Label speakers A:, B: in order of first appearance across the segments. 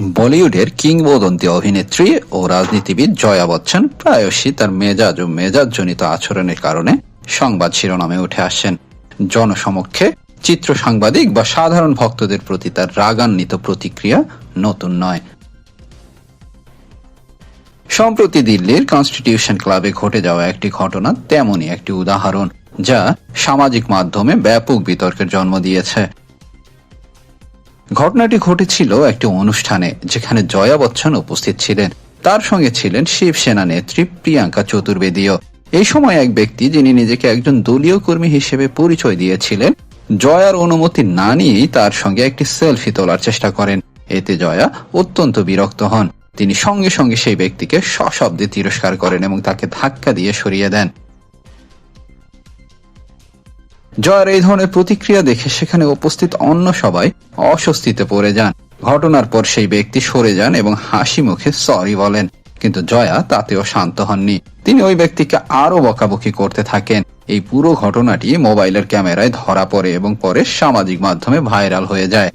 A: বলিউডের কিংবদন্তি অভিনেত্রী ও রাজনীতিবিদ জয়া বচ্চন প্রায়শই তার মেজাজ ও মেজাজজনিত আচরণের কারণে সংবাদ শিরোনামে উঠে আসেন জনসমক্ষে চিত্র সাংবাদিক বা সাধারণ ভক্তদের প্রতি তার রাগান্বিত প্রতিক্রিয়া নতুন নয়। সম্প্রতি দিল্লির কনস্টিটিউশন ক্লাবে ঘটে যাওয়া একটি ঘটনা তেমনই একটি উদাহরণ, যা সামাজিক মাধ্যমে ব্যাপক বিতর্কের জন্ম দিয়েছে। ঘটনাটি ঘটেছিল একটি অনুষ্ঠানে যেখানে জয়া বচ্চন উপস্থিত ছিলেন। তার সঙ্গে ছিলেন শিবসেনা নেত্রী প্রিয়াঙ্কা চতুর্বেদীও। এই সময় এক ব্যক্তি যিনি নিজেকে একজন দলীয় কর্মী হিসেবে পরিচয় দিয়েছিলেন, জয়ার অনুমতি না নিয়েই তার সঙ্গে একটি সেলফি তোলার চেষ্টা করেন। এতে জয়া অত্যন্ত বিরক্ত হন। তিনি সঙ্গে সঙ্গে সেই ব্যক্তিকে সশব্দে তিরস্কার করেন এবং তাকে ধাক্কা দিয়ে সরিয়ে দেন। জয়ের এই ধরনের প্রতিক্রিয়া দেখে সেখানে উপস্থিত অন্য সবাই অস্বস্তিতে পড়ে যান। ঘটনার পর সেই ব্যক্তি সরে যান এবং হাসি মুখে সরি বলেন। কিন্তু জয়া তাতেও শান্ত হননি। তিনি ওই ব্যক্তিকে আরও বকাবকি করতে থাকেন। এই পুরো ঘটনাটি মোবাইলের ক্যামেরায় ধরা পড়ে এবং পরে সামাজিক মাধ্যমে ভাইরাল হয়ে যায়।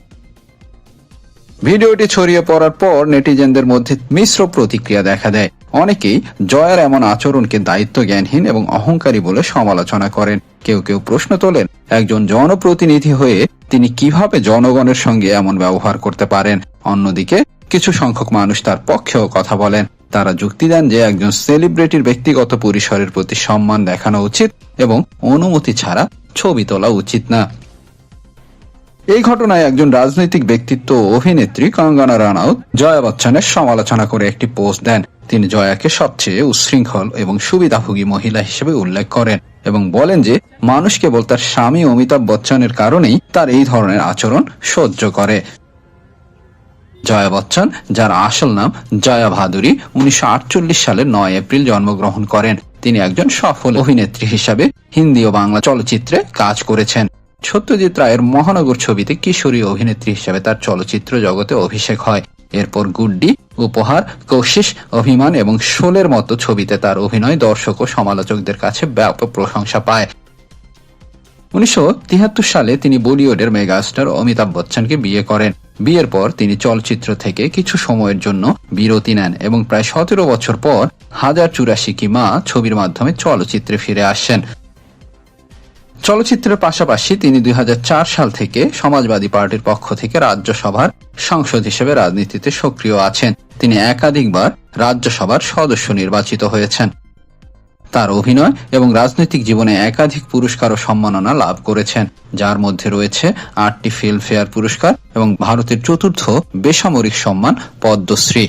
A: ভিডিওটি ছড়িয়ে পড়ার পর নেটিজেনদের মধ্যে মিশ্র প্রতিক্রিয়া দেখা দেয়। অনেকেই জয়ার এমন আচরণকে দায়িত্ব জ্ঞানহীন এবং অহংকারী বলে সমালোচনা করেন। কেউ কেউ প্রশ্ন তোলেন, একজন জনপ্রতিনিধি হয়ে তিনি কীভাবে জনগণের সঙ্গে এমন ব্যবহার করতে পারেন? অন্যদিকে, কিছু সংখ্যক মানুষ তার পক্ষেও কথা বলেন। তারা যুক্তি দেন যে একজন সেলিব্রিটির ব্যক্তিগত পরিসরের প্রতি সম্মান দেখানো উচিত এবং অনুমতি ছাড়া ছবি তোলা উচিত না। এই ঘটনায় একজন রাজনৈতিক ব্যক্তিত্ব অভিনেত্রী কঙ্গনা রানাউত জয়া বচ্চনের সমালোচনা করে একটি পোস্ট দেন। তিনি জয়াকে সবচেয়ে উচ্ছৃঙ্খল এবং সুবিধাভোগী মহিলা হিসেবে উল্লেখ করেন এবং বলেন যে, মানুষ কেবল তার স্বামী অমিতাভ বচ্চনের কারণেই তার এই ধরনের আচরণ সহ্য করে। জয়া বচ্চন, যার আসল নাম জয়া ভাদুরী, উনিশশো সালের নয় এপ্রিল জন্মগ্রহণ করেন। তিনি একজন সফল অভিনেত্রী হিসাবে হিন্দি ও বাংলা চলচ্চিত্রে কাজ করেছেন। সত্যজিৎ রায়ের মহানগর ছবিতে কিশোরী অভিনেত্রী হিসেবে তার চলচ্চিত্র জগতে অভিষেক হয়। এরপর গুড্ডি, উপহার কৌশিস অভিমান এবং শোলের মতো ছবিতে তার অভিনয় দর্শক ও সমালোচকদের কাছে ব্যাপক প্রশংসা পায়। উনিশশো তিয়াত্তর সালে তিনি বলিউডের মেগাস্টার অমিতাভ বচ্চনকে বিয়ে করেন। বিয়ের পর তিনি চলচ্চিত্র থেকে কিছু সময়ের জন্য বিরতি নেন এবং প্রায় সতেরো বছর পর হাজার চুরাশি কি মা ছবির মাধ্যমে চলচ্চিত্রে ফিরে আসেন। চলচ্চিত্রের পাশাপাশি তিনি দুই হাজার চার সাল থেকে সমাজবাদী পার্টির পক্ষ থেকে রাজ্যসভার সাংসদ হিসেবে রাজনীতিতে সক্রিয় আছেন। তিনি একাধিকবার রাজ্যসভার সদস্য নির্বাচিত হয়েছেন। তার অভিনয় এবং রাজনৈতিক জীবনে একাধিক পুরস্কার ও সম্মাননা লাভ করেছেন। যার মধ্যে রয়েছে আটটি ফিল্মফেয়ার পুরস্কার এবং ভারতের চতুর্থ বেসামরিক সম্মান পদ্মশ্রী।